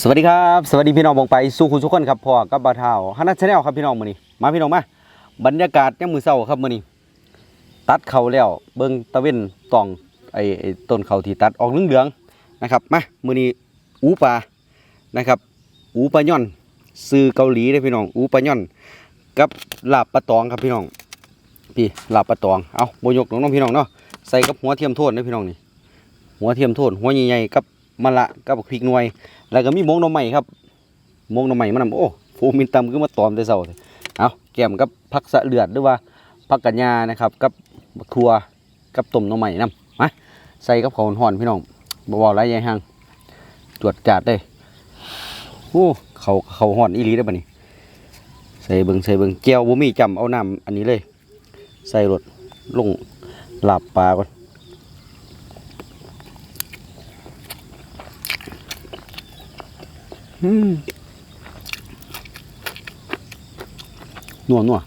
สวัสดีครับ สวัสดีพี่น้องบองไปสู่คุณทุกคนครับพ่อกับบาเทาฮันนัทชแนลครับพี่น้องมือนี้มาพี่น้องมาบรรยากาศยามมื้อเช้าครับมือนี้ตัดเขาแล้วเบิ่งตะเวนตองไอ้ไอต้นเขาที่ตัดออกเหลืองๆนะครับมามือนี้อูปลานะครับอูปลาย่อนซื้อเกาหลีเด้พี่น้องอูปลาย่อน กับลาบปลาตองครับพี่น้องพี่ลาบปลาตองเอาโบยกน้องๆพี่น้องเนาะใส่กับหัวเทียมโทษเด้พี่น้องนี่หัวเทียมโทษหัวใหญ่ๆกับ มะละกับพริกหน่วย แล้วก็มีมงหน่อไม้ครับมงหน่อไม้มันนำโอ้ฟูมินตำคือมาตอมแต่เช้าเลยเอาแก้มกับผักสะเลือดหรือว่าผักกัญญานะครับ กับบักทั่วกับต้มหน่อไม้นํมาใส่กับข้าวห่อนพี่น้องบ่บ่หลายใหญ่ห่างจวดจาดเลยโอ้เขาเขาห่อนอีหลีได้อบัดนี้ใส่เบิงใส่เบิงแก้วบ่มีจำเอาน้ำอันนี้เลย ใส่รถลงหลาบปลาก่อนอืม นัวนัว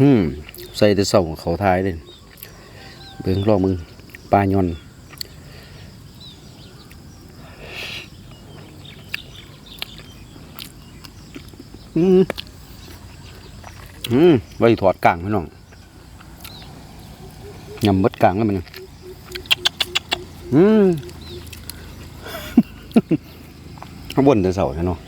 อืม ใส่แต่เสาของเขาทายเลยเบิ่งรอบมึงปลาย่อนอืม อืมไว้ถอดกลางพี่น้องยำเบดกลางแล้วมันอืมข้างบนแต่เสาใช่เนาะ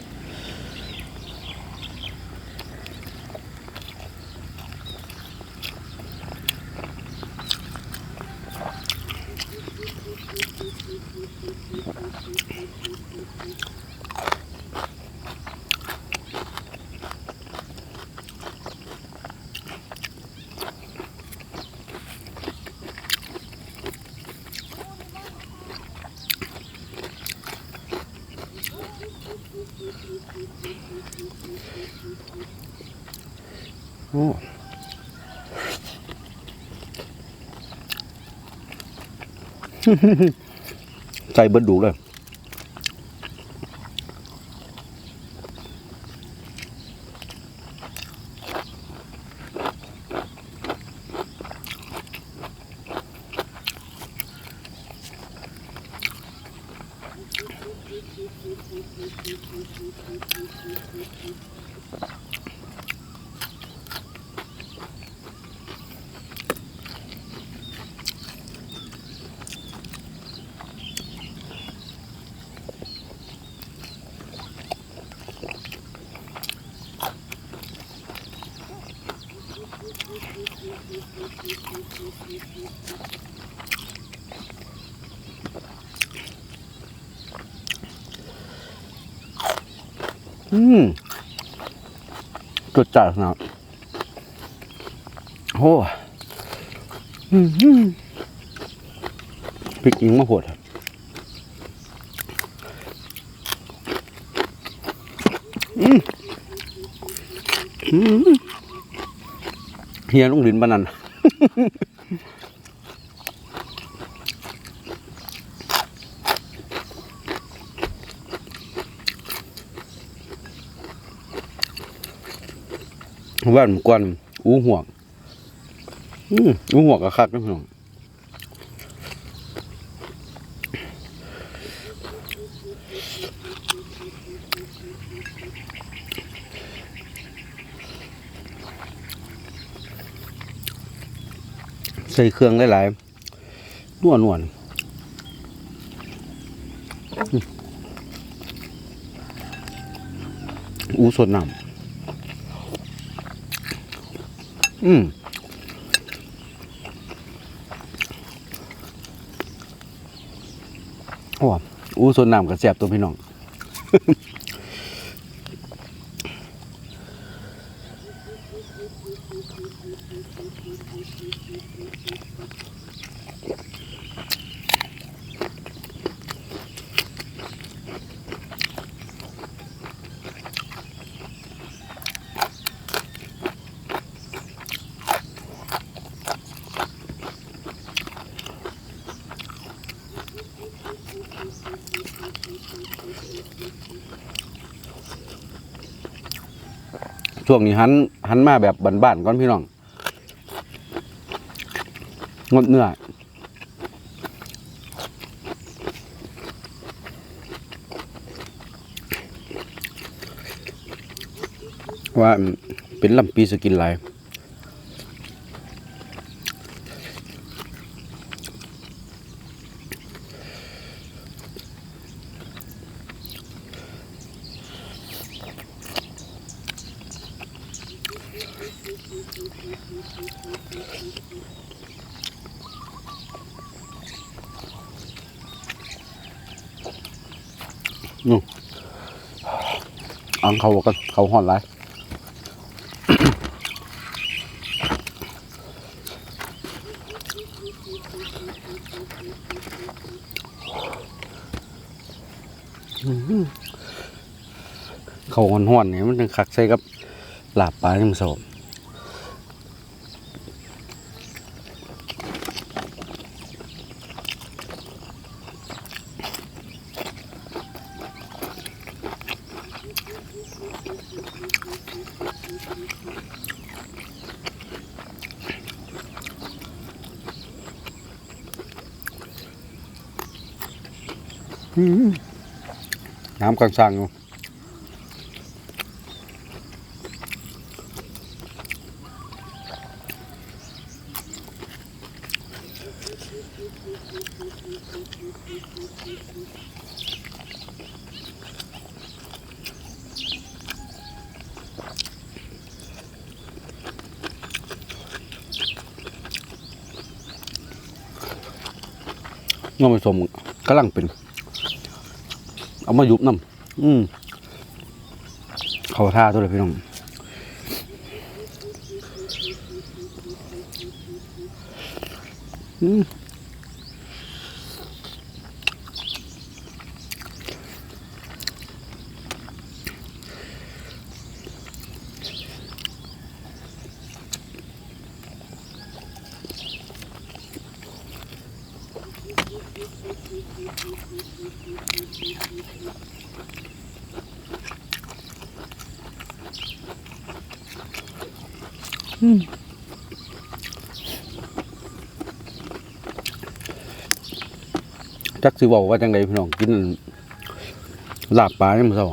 โอ้ ใจเบิดดูเลย อืมจุดจัดนะโอ้อืมพริกยิงมาโหดอืมอืมเฮียลุงดินปานนัน ว่านกวนอู้หัวกอืมอูหัวกกะคักนะพี่น้องใส่เครื่องหลายๆนวลนวลอืมอูสดน้ำ อืมโอ้อู้ส่วนน้ำกับแสบตัวพี่น้อง ช่วงนี้หันหันมาแบบบ้านๆก่อนพี่น้องงดเนื้อว่าเป็นลำปีสกินหลาย นู่นอัง เขาก็เขาห่อนไรเขาห่อนห่อนเนี่ยมันคักใส่กับหลาบปลาที่มันสม น้ำกล งสั่งอยู่น้องผสมกำลังเป็น เอามายุบน้ำอืมเขาท่าตัวเลยพี่น้องอืม จักสิบอกว่าจังไดพี่น้องกินลาบปลาเนี่ยมันเศร้า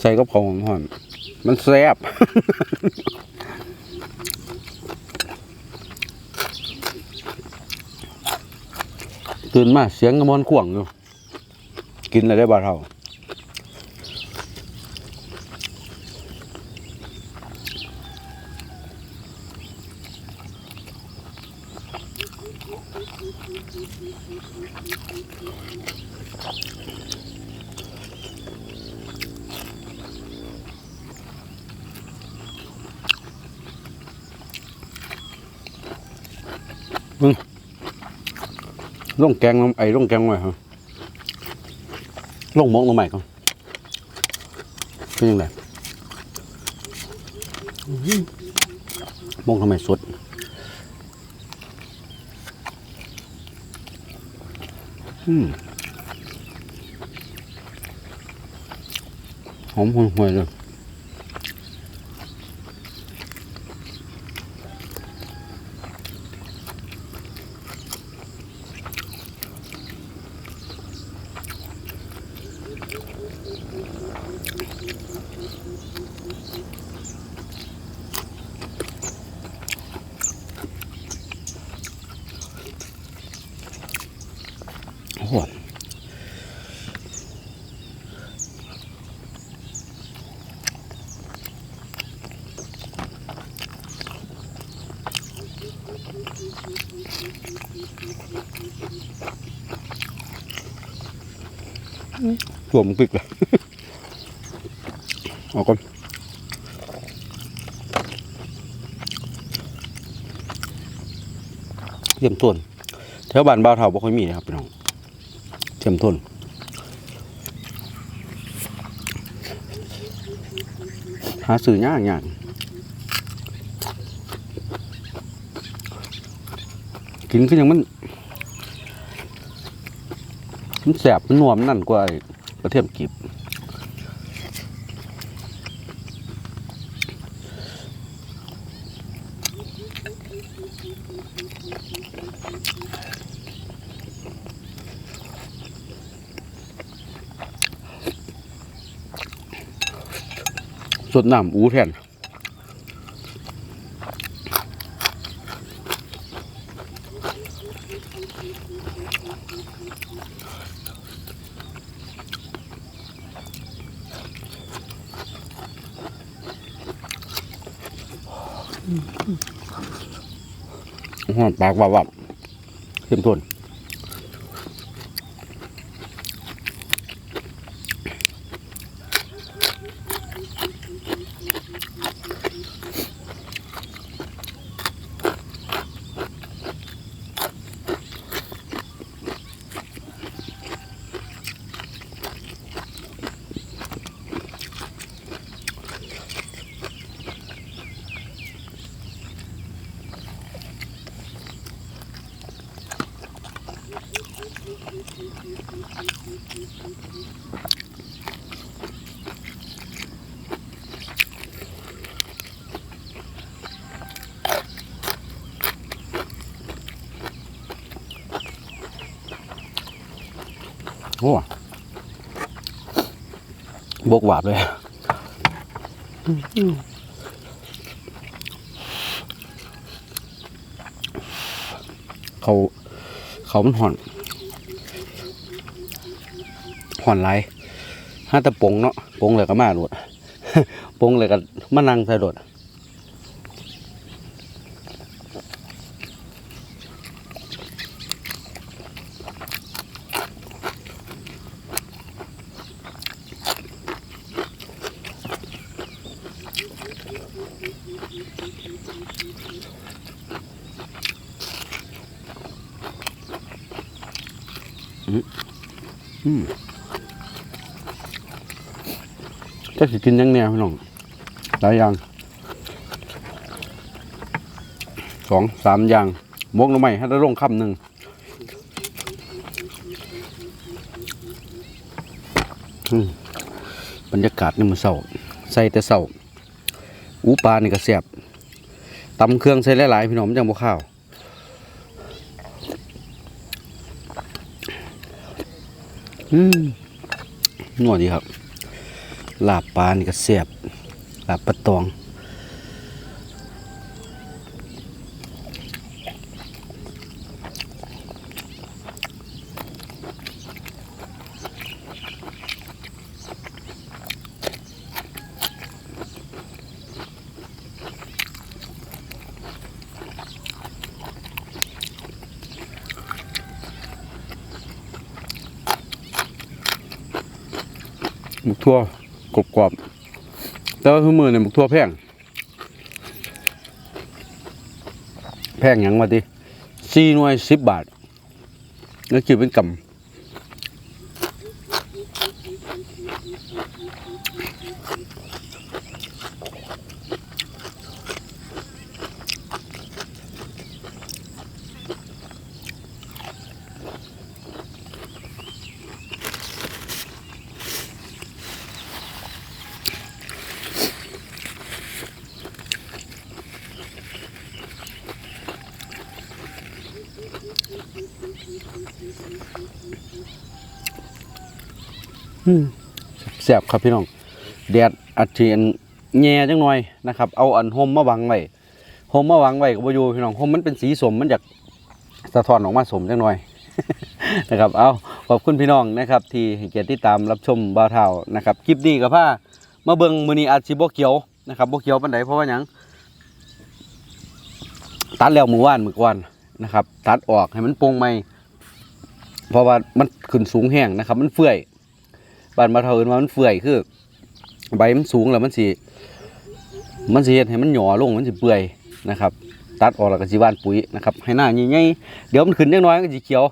ใส่กับของหอมมันแซ่บตื่นมาเสียงกระมอนข่วงอยู่ กินอะไรได้บาเท่า ลงแกงไอ้ลงแกงไว้ครับลงหมกลงใหม่ก่อนเป็นยังไงมอหือมกทำไมสดอืมหอมหวยเลย โอ้โหรวมปิกเลยเอาก่อนเยี่ยมต้นแถวบ้านบ่าวเฒ่าบ่ค่อยมีนะครับพี่น้อง ข้มข้นหาสื่อยากยากกินก็ยังมัน มันแสบมันนวมนั่นกว่าประเทียมกีบ ดน้ำอูแทนหอมปากวับวับเข้มข้น โอ้บกหวาบเลยเขาเขามันห่อน ห่อนไรห้าตะปงเนาะปงเลยก็มาโดดปงเลยก็มานั่งใส่โดด จะสิกินยังแนวพี่น้องหลายอย่างสองสามอย่างมกลงไปให้ได้ลงคำหนึ่งบรรยากาศนี่มันเศร้าใส่แต่เศร้าอูปลานี่ก็เสียบตำเครื่องใส่หลายๆพี่น้องจังบ่ข้าว อืม นวดดีครับ ลาบปลานี่ก็เสียบลาบปลาตอง ทั่วกรอบกรอบๆแต่ว่าทุกมือเนี่ยหมกทั่วแพงแพงอยังมาดิสี่หน่วยสิบบาท แล้วคิดเป็นกำ แซ่บครับพี่น้องแดดอาจจะแง่จังหน่อยนะครับ เอาอันห่มมาบังไว้ห่มมาบังไว้ก็บ่อยู่พี่น้องห่มมันเป็นสีสมมันอยากสะท้อนออกมาสมจังหน่อยนะครับ เอาขอบคุณพี่น้องนะครับ ที่เกียรติติดตามรับชมบ่าวเท่านะครับคลิปนี้กับผ้ามาเบิงมือนีอาจสิบ่เขียวนะครับบเขียวปานใดเพราะว่าหยังตัดแล้วมือวานมือก่อนนะครับ ตัดออกให้มันโปร่งใหม่เพราะว่ามันขึ้นสูงแห้งนะครับ มันเฟื่อย บ้านมาเท่าอื่นว่ามันเฟื่อยคือ ใบมันสูงแล้วมันสิมันสิเฮ็ดให้มันหย่อลงมันสิเปื่อยนะครับ ตัดออกแล้วก็สิหว่านปุ๋ยนะครับให้หน้าใหญ่ๆเดี๋ยวมันขึ้นจักน้อยมันก็สิเขียว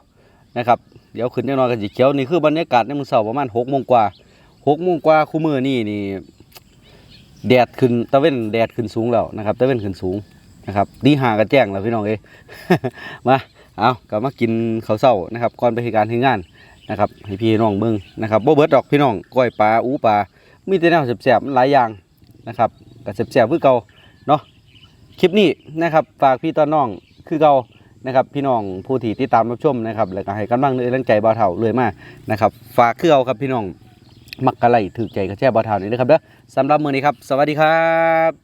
นะครับเดี๋ยวขึ้นจักน้อยก็สิเขียวนี่คือบรรยากาศในมื้อเช้าประมาณ6โมงกว่า6โมงกว่าคู่มือนี้นี่แดดขึ้นตะเว้นแดดขึ้นสูงแล้วนะครับตะเว้นขึ้นสูงนะครับดีหาก็แจ้งแล้วพี่น้องเอ้ยมาเอากลับมากินข้าวเช้านะครับก่อนไปเหตุการณ์ที่งาน นะครับให้พี่น้องเบิ่งนะครับบ่เบิดดอกพี่น้องก้อยปลาอูปลามีแต่แนวแซ่บๆหลายอย่างนะครับก็แซ่บๆคือเก่าเนาะคลิปนี้นะครับฝากพี่ต้อนน้องคือเก่านะครับพี่น้องผู้ที่ติดตามรับชมนะครับแล้วก็ให้กำลังแรงใจบ่าวเฒ่าเลยมานะครับฝากคือเอาครับพี่น้องมักกะไลถือใจกระแช่บ่าวเท่านี่นะครับเด้อสำหรับมือนี้ครับ สวัสดีครับ